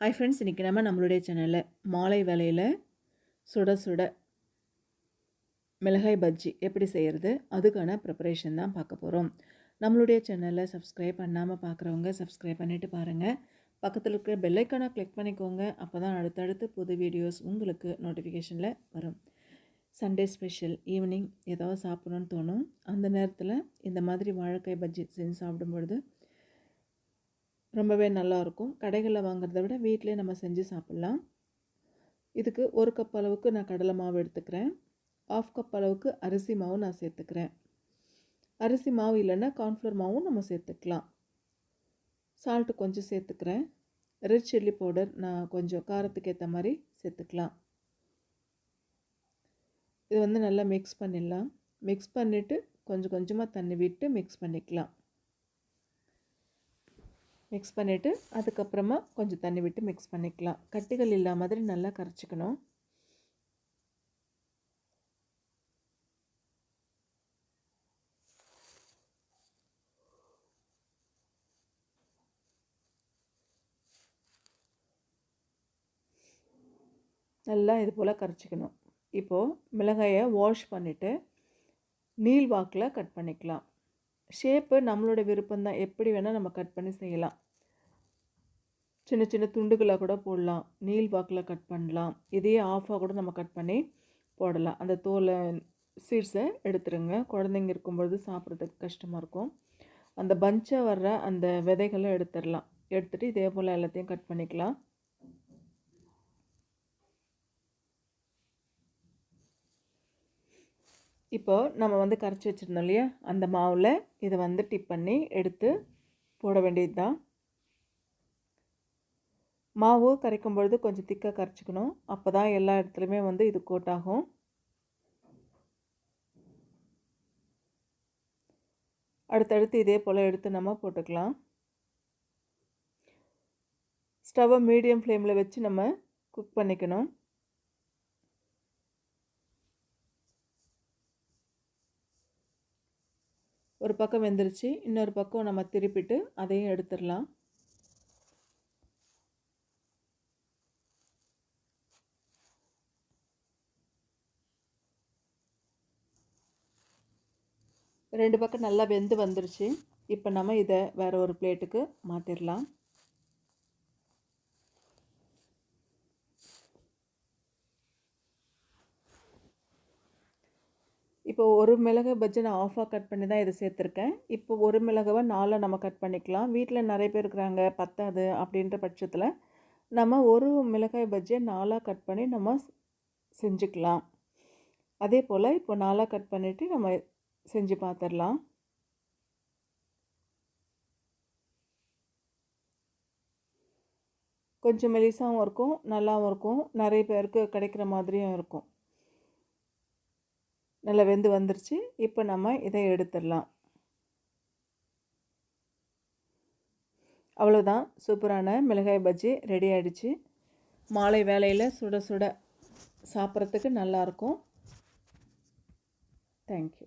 Hi friends இன்றைக்கி நம்ம நம்மளுடைய சேனலில் மாலை வேலையில் சுட சுட மிளகாய் பஜ்ஜி எப்படி செய்கிறது அதுக்கான ப்ரிப்பரேஷன் தான் பார்க்க போகிறோம் நம்மளுடைய சேனலில் சப்ஸ்கிரைப் பண்ணாமல் பார்க்குறவங்க சப்ஸ்கிரைப் பண்ணிவிட்டு பாருங்கள் பக்கத்தில் இருக்கிற பெல்லைக்கானை கிளிக் பண்ணிக்கோங்க. அப்போ தான் அடுத்தடுத்து புது வீடியோஸ் உங்களுக்கு நோட்டிஃபிகேஷனில் வரும். சண்டே ஸ்பெஷல் ஈவினிங் ஏதாவது சாப்பிடணும்னு தோணும் அந்த நேரத்தில் இந்த மாதிரி வாழைக்காய் பஜ்ஜி செஞ்சு சாப்பிடும்பொழுது ரொம்பவே நல்லாயிருக்கும் கடைகளில் வாங்குறத விட வீட்டிலே நம்ம செஞ்சு சாப்பிட்லாம். இதுக்கு ஒரு கப் அளவுக்கு நான் கடலை மாவு எடுத்துக்கிறேன். ஆஃப் கப் அளவுக்கு அரிசி மாவு நான் சேர்த்துக்கிறேன். அரிசி மாவு இல்லைன்னா கார்ன்ஃப்ளவர் மாவும் நம்ம சேர்த்துக்கலாம். சால்ட்டு கொஞ்சம் சேர்த்துக்கிறேன். ரெட் சில்லி பவுடர் நான் கொஞ்சம் காரத்துக்கு ஏற்ற மாதிரி சேர்த்துக்கலாம். இது வந்து நல்லா மிக்ஸ் பண்ணிடலாம். மிக்ஸ் பண்ணிவிட்டு கொஞ்சம் கொஞ்சமாக தண்ணி விட்டு மிக்ஸ் பண்ணிக்கலாம். மிக்ஸ் பண்ணிவிட்டு அதுக்கப்புறமா கொஞ்சம் தண்ணி விட்டு மிக்ஸ் பண்ணிக்கலாம். கட்டிகள் இல்லா மாதிரி நல்லா கரைச்சிக்கணும். நல்லா இது போல் கரைச்சிக்கணும். இப்போது மிளகாயை வாஷ் பண்ணிவிட்டு நீல் வாக்கில் கட் பண்ணிக்கலாம். ஷேப்பு நம்மளோட விருப்பம் தான். எப்படி வேணால் நம்ம கட் பண்ணி செய்யலாம். சின்ன சின்ன துண்டுகளாக கூட போடலாம். நீல் வாக்கில் கட் பண்ணலாம். இதையே ஆஃபாக கூட நம்ம கட் பண்ணி போடலாம். அந்த தோலை சீட்ஸை எடுத்துருங்க. குழந்தைங்க இருக்கும்பொழுது சாப்பிட்றதுக்கு கஷ்டமாக இருக்கும். அந்த பஞ்சாக வர்ற அந்த விதைகளை எடுத்துடலாம் எடுத்துகிட்டு இதே போல் எல்லாத்தையும் கட் பண்ணிக்கலாம். இப்போது நம்ம வந்து கரைச்சி வச்சுருந்தோம் இல்லையா? அந்த மாவில் இதை வந்து டிப் பண்ணி எடுத்து போட வேண்டியது தான் மாவு கரைக்கும் பொழுது கொஞ்சம் திக்காக கரைச்சிக்கணும். அப்போ தான் எல்லா இடத்துலையுமே வந்து இது கோட் ஆகும் அடுத்தடுத்து இதே போல் எடுத்து நம்ம போட்டுக்கலாம். ஸ்டவ்வை மீடியம் ஃப்ளேமில் வச்சு நம்ம குக் பண்ணிக்கணும். ஒரு பக்கம் வெந்துருச்சு இன்னொரு பக்கம் நம்ம திருப்பிட்டு அதையும் எடுத்துடலாம். ரெண்டு பக்கம் நல்லா வெந்து வந்துருச்சு. இப்போ நம்ம இதை வேறு ஒரு பிளேட்டுக்கு மாற்றிடலாம் இப்போ ஒரு மிளகு பஜ்ஜி நான் ஆஃபாக கட் பண்ணி தான் இதை சேர்த்துருக்கேன். இப்போ ஒரு மிளகாவை நாலாக நம்ம கட் பண்ணிக்கலாம். வீட்டில் நிறைய பேர் இருக்கிறாங்க பத்தாது அப்படின்ற பட்சத்தில் நம்ம ஒரு மிளகாய் பஜ்ஜியை நாலாக கட் பண்ணி நம்ம செஞ்சுக்கலாம். அதே போல் இப்போ நாலாக கட் பண்ணிவிட்டு நம்ம செஞ்சு பார்த்துடலாம் கொஞ்சம் மெலிசாகவும் இருக்கும் நல்லாவும் இருக்கும். நிறைய பேருக்கு கிடைக்கிற மாதிரியும் இருக்கும். நல்லா வெந்து வந்துருச்சு. இப்போ நம்ம இதை எடுத்துடலாம். அவ்வளோதான் சூப்பரான மிளகாய் பஜ்ஜி ரெடி ஆகிடுச்சு மாலை வேலையில் சுட சுட சாப்பிட்றதுக்கு நல்லாயிருக்கும் தேங்க்யூ